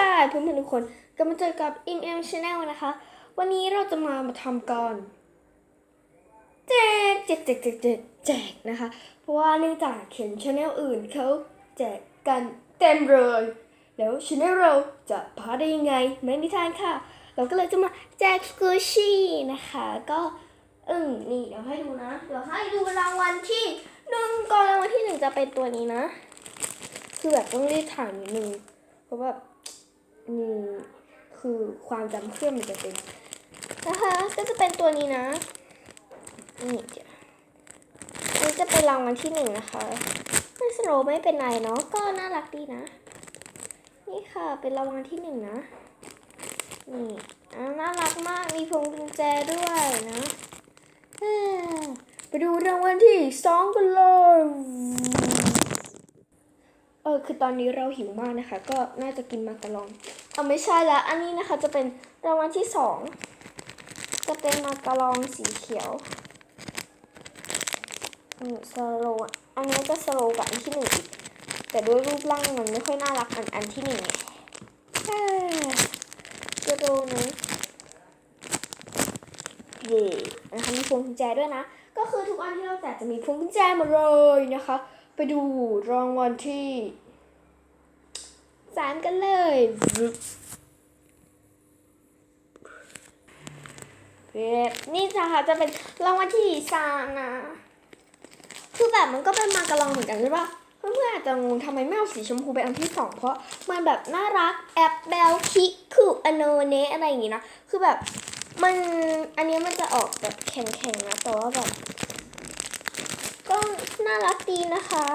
ค่ะเพื่อนๆทุกคนก็มาเจอกับ In M Channel นะคะ วันนี้เราจะมามาทำการแจกแจกแจกแจกแจกแจกนะคะ เพราะว่าเนื่องจากเขียนช anel อื่นเขาแจกกันเต็มเลย แล้วช anel เราจะพลาดได้ยังไง ไม่นิทานค่ะ เราก็เลยจะมาแจกสกูชี่นะคะ ก็อืมนี่เดี๋ยวให้ดูนะ เดี๋ยวให้ดูรางวัลที่หนึ่งก่อนรางวัลที่หนึ่งจะเป็นตัวนี้นะ คือแบบต้องรีบถ่ายนิดนึงเพราะแบบ นี่คือความจำเครื่องมันจะเป็นนะคะก็จะเป็นตัวนี้นะนี่เดี๋ยวอันนี้จะเป็นรางวัลที่หนึ่งนะคะไม่สโลว์ไม่เป็นไรเนาะก็น่ารักดีนะ นี่ค่ะเป็นรางวัลที่หนึ่งนะนี่น่ารักมากมีพวงกุญแจด้วยนะไปดูรางวัลที่สองกันเลยเออคือตอนนี้เราหิวมากนะคะ ก็น่าจะกินมาการอง เอาไม่ใช่และอันนี้นะคะจะเป็นรางวัลที่สองจะเป็นมาการองสีเขียวอืมสโลอันนี้จะสโลกว่าอันที่หนึ่งอีกแต่ด้วยรูปร่างมันไม่ค่อยน่ารักอันอันที่หนึ่งไงเอ้ยจะดูนะเย่นะคะมีพวงกุญแจด้วยนะ ก็คือทุกอันที่เราแจกจะมีพวงกุญแจมดเลยนะคะ ไปดูรางวัลที่ สามกันเลยเว็บนี่จ้ะค่ะจะเป็นรางวัลที่สามนะ คือแบบมันก็เป็นมากระลองเหมือนกันใช่ปะเพื่อนๆอาจจะงงทำไมไม่เอาสีชมพูเป็นอันที่สองเพราะมันแบบน่ารักแอปเบลคิคุอโนเนะอะไรอย่างงี้นะ คือแบบมันอันนี้มันจะออกแบบแข็งๆนะแต่ว่าแบบก็น่ารักดีนะคะ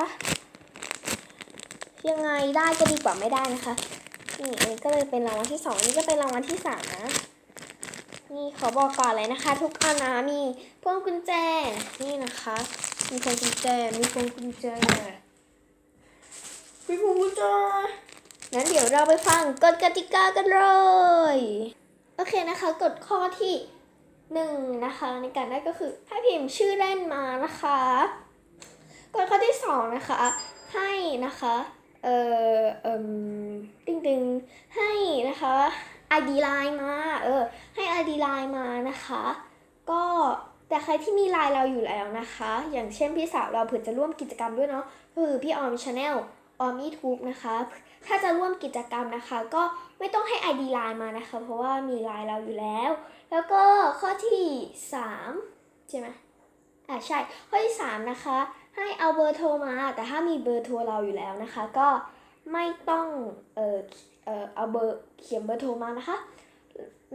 ยังไงได้ก็ดีกว่าไม่ได้นะคะ นี่อันนี้ก็เลยเป็นรางวัลที่สองนี่ก็เป็นรางวัลที่สามนะ นี่ขอบอกก่อนเลยนะคะ ทุกอันนะมีพวงกุญแจ นี่นะคะ มีพวงกุญแจ มีพวงกุญแจมีพวงกุญแจงั้นเดี๋ยวเราไปฟังกฎกติกากันเลย โอเคนะคะกฎข้อที่หนึ่งนะคะ ในการได้ก็คือให้พิมพ์ชื่อเล่นมานะคะกฎข้อที่สองนะคะ ให้นะคะ เอ่อเอ่มติงติงให้นะคะ ID line มาเออให้ ID line มานะคะ ก็แต่ใครที่มีไลน์เราอยู่แล้วนะคะ อย่างเช่นพี่สาวเราเผื่อจะร่วมกิจกรรมด้วยเนาะคือพี่ออมชาแนลออมยูทูบนะคะ ถ้าจะร่วมกิจกรรมนะคะ ก็ไม่ต้องให้ ID line มานะคะ เพราะว่ามีไลน์เราอยู่แล้ว แล้วก็ข้อที่ 3 ใช่ไหมอ่าใช่ ข้อที่ 3 นะคะ ให้เอาเบอร์โทรมา แต่ถ้ามีเบอร์โทรเราอยู่แล้วนะคะ ก็ไม่ต้องเออเออเอาเบอร์เขียนเบอร์โทรมานะคะ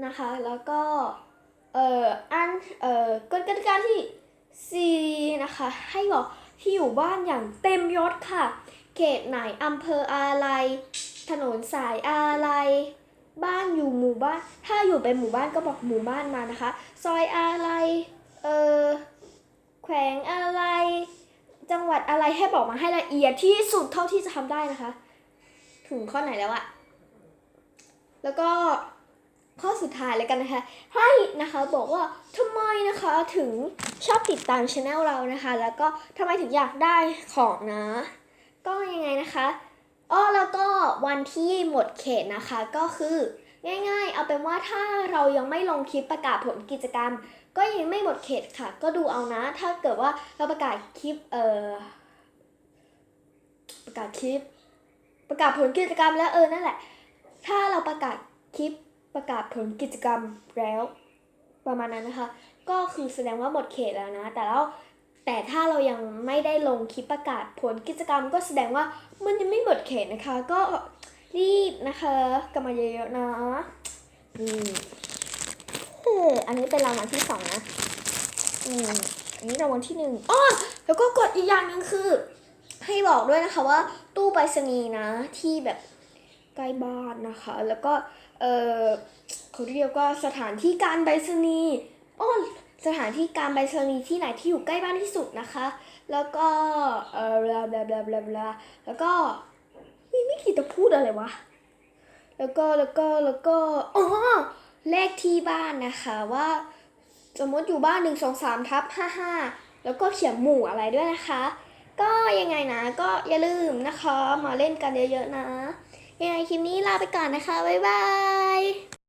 นะคะ แล้วก็เอ่ออันเอ่อกฎกติกาที่ 4 นะคะ ให้บอกที่อยู่บ้านอย่างเต็มยศค่ะ เขตไหนอำเภออะไร ถนนสายอะไร บ้านอยู่หมู่บ้าน ถ้าอยู่เป็นหมู่บ้านก็บอกหมู่บ้านมานะคะ ซอยอะไร เออแขวงอะไร จังหวัดอะไรให้บอกมาให้ละเอียดที่สุดเท่าที่จะทำได้นะคะ ถึงข้อไหนแล้วอะแล้วก็ข้อสุดท้ายเลยกันนะคะ ให้นะคะบอกว่าทำไมนะคะถึงชอบติดตามช anel เรานะคะ แล้วก็ทำไมถึงอยากได้ของนะ ก็ยังไงนะคะ อ้อแล้วก็วันที่หมดเขตนะคะก็คือง่าย ๆ เอาเป็นว่าถ้าเรายังไม่ลงคลิปประกาศผลกิจกรรม ก็ยังไม่หมดเขตค่ะ ก็ดูเอานะ ถ้าเกิดว่าเราประกาศคลิปเอ่อประกาศคลิป ประกาศผลกิจกรรมแล้วเออนั่นแหละ ถ้าเราประกาศคลิปประกาศผลกิจกรรมแล้ว ประมาณนั้นนะคะ ก็คือแสดงว่าหมดเขตแล้วนะ แต่แล้ว แต่ถ้าเรายังไม่ได้ลงคลิปประกาศผลกิจกรรมก็แสดงว่ามันยังไม่หมดเขตนะคะ ก็รีบนะคะกลับมาเยอะๆนะนี่เอออันนี้เป็นรางวัลที่สองนะอืมอันนี้รางวัลที่หนึ่งอ้อแล้วก็กดอีกอย่างหนึ่งคือ ให้บอกด้วยนะคะว่า ตู้ไปรษณีย์นะที่แบบใกล้บ้านนะคะ แล้วก็เออเขาเรียกว่าสถานที่การไปรษณีย์อ้อ สถานที่การไปรษณีย์ที่ไหนที่อยู่ใกล้บ้านที่สุดนะคะ แล้วก็เออบลาบลาบลาบลาบลาแล้วก็ไม่ไม่คิดจะพูดอะไรวะ แล้วก็แล้วก็แล้วก็อ๋อเลขที่บ้านนะคะว่า สมมติอยู่บ้านหนึ่งสองสามทับห้าห้าแล้วก็เขียนหมู่อะไรด้วยนะคะ ก็ยังไงนะก็อย่าลืมนะคะ มาเล่นกันเยอะๆนะ ยังไงคลิปนี้ลาไปก่อนนะคะ บ๊ายบาย